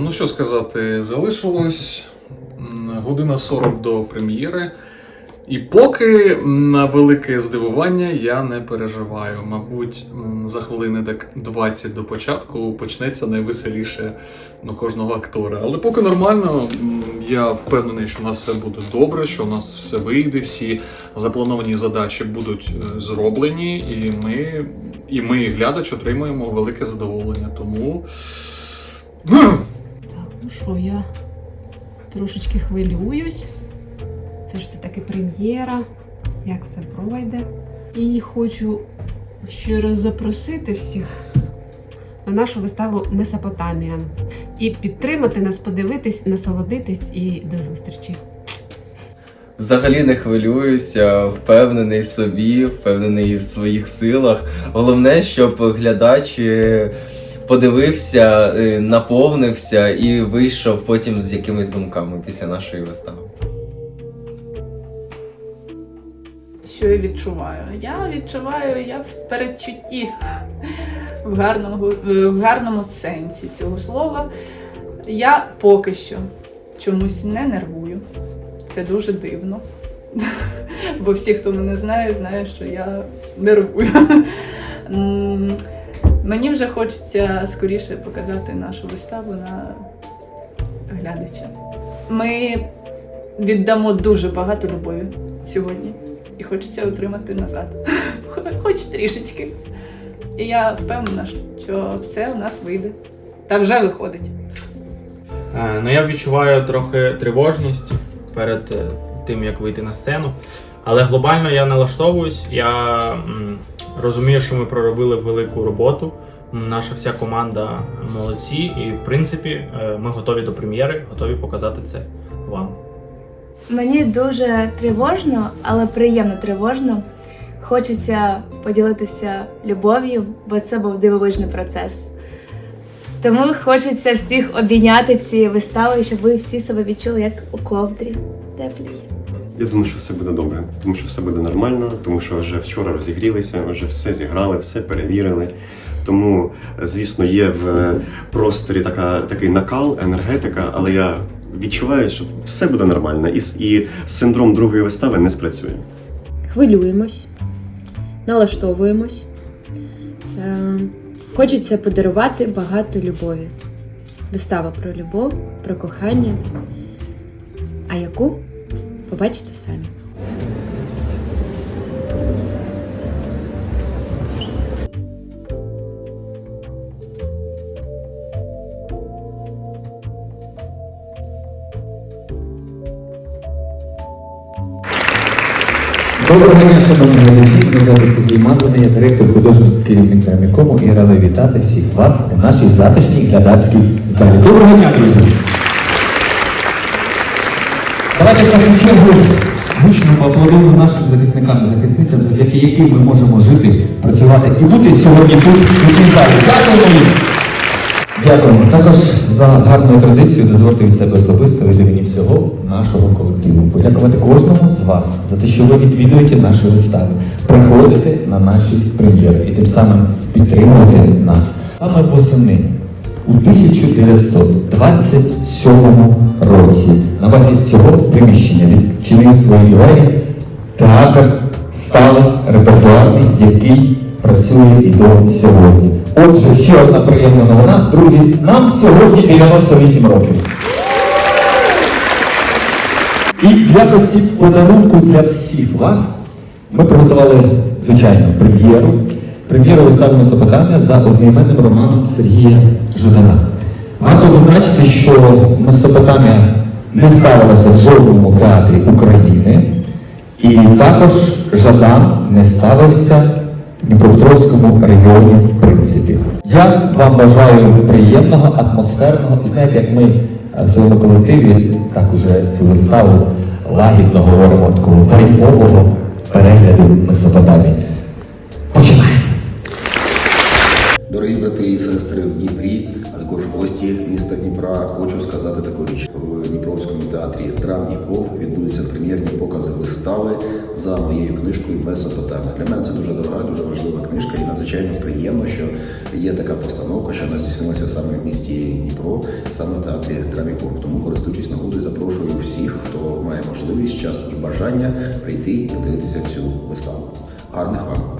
Ну що сказати, залишилось година 40 до прем'єри. І поки на велике здивування я не переживаю. Мабуть, за хвилини так 20 до початку почнеться найвеселіше ну, кожного актора. Але поки нормально, я впевнений, що у нас все буде добре, що у нас все вийде, всі заплановані задачі будуть е, зроблені, і ми, і ми, глядач, отримуємо велике задоволення. Тому. Ну що, я трошечки хвилююсь. Це ж це таки прем'єра, як все пройде. І хочу ще раз запросити всіх на нашу виставу Месопотамія. І підтримати нас, подивитись, насолодитись і до зустрічі. Взагалі не хвилююся, впевнений в собі, впевнений в своїх силах. Головне, щоб глядач е, подивився, е, наповнився і вийшов потім з якимись думками після нашої вистави. Що я відчуваю? Я відчуваю, я в передчутті в гарному, в гарному сенсі цього слова. Я поки що чомусь не нервую. Це дуже дивно. Бо всі, хто мене знає, знає, що я нервую. Мені вже хочеться скоріше показати нашу виставу на глядача. Ми віддамо дуже багато любові сьогодні і хочеться отримати назад. Хоч трішечки. І я впевнена, що все у нас вийде. Та вже виходить. Е, Ну, я відчуваю трохи тривожність перед е, тим, як вийти на сцену. Але глобально я налаштовуюсь. Я розумію, що ми проробили велику роботу. Наша вся команда молодці, і в принципі е, ми готові до прем'єри, готові показати це вам. Мені дуже тривожно, але приємно тривожно. Хочеться поділитися любов'ю, бо це був дивовижний процес. Тому хочеться всіх обійняти цією виставою, щоб ви всі себе відчули як у ковдрі теплій. Я думаю, що все буде добре, тому що все буде нормально, тому що вже вчора розігрілися, вже все зіграли, все перевірили. Тому, звісно, є в просторі така, такий накал, енергетика, але я відчуваю, що все буде нормально, і, і синдром другої вистави не спрацює. хвилюємось, налаштовуємось. Е, Хочеться подарувати багато любові. Вистава про любов, про кохання. А яку побачите самі. Доброго дня, шановні глядачі. Мене звати Сергій Мазаний, я директор художній керівник Мікому і радий вітати всіх вас у нашій затишній глядацькій залі. Доброго дня, друзі! Давайте в першу чергу гучно поаплодуємо нашим захисникам і захисницям, завдяки яким ми можемо жити, працювати і бути сьогодні тут, у цій залі. Дякуємо їм! Дякуємо. Також за гарну традицію дозвольте від себе особисто від імені всього нашого колективу. Подякувати кожному з вас за те, що ви відвідуєте наші вистави, приходите на наші прем'єри і тим самим підтримуєте нас. Саме восени у 1927 році на базі цього приміщення відчинив свої двері театр сталий репертуарний, який працює і до сьогодні. Отже, ще одна приємна новина. Друзі, нам сьогодні 98 років. І в якості подарунку для всіх вас ми приготували, звичайно, прем'єру. Прем'єру вистави Месопотамія за одноіменним романом Сергія Жадана. Варто зазначити, що Месопотамія не ставилася в жодному театрі України, і також Жадан не ставився в Дніпропетровському регіоні в принципі. Я вам бажаю приємного, атмосферного, і знаєте, як ми е, в своєму колективі так уже цю виставу лагідно говоримо такого вайбового перегляду Месопотамії. Починаємо. Дорогі брати і сестри в Дніпрі, гості міста Дніпра, хочу сказати таку річ. В Дніпровському театрі Травніков відбудуться прем'єрні покази вистави за моєю книжкою Месопотамія. Для мене це дуже дорога, дуже важлива книжка і надзвичайно приємно, що є така постановка, що вона здійснилася саме в місті Дніпро, саме в театрі Травніков. Тому користуючись нагодою, запрошую всіх, хто має можливість, час і бажання прийти і подивитися цю виставу. Гарних вам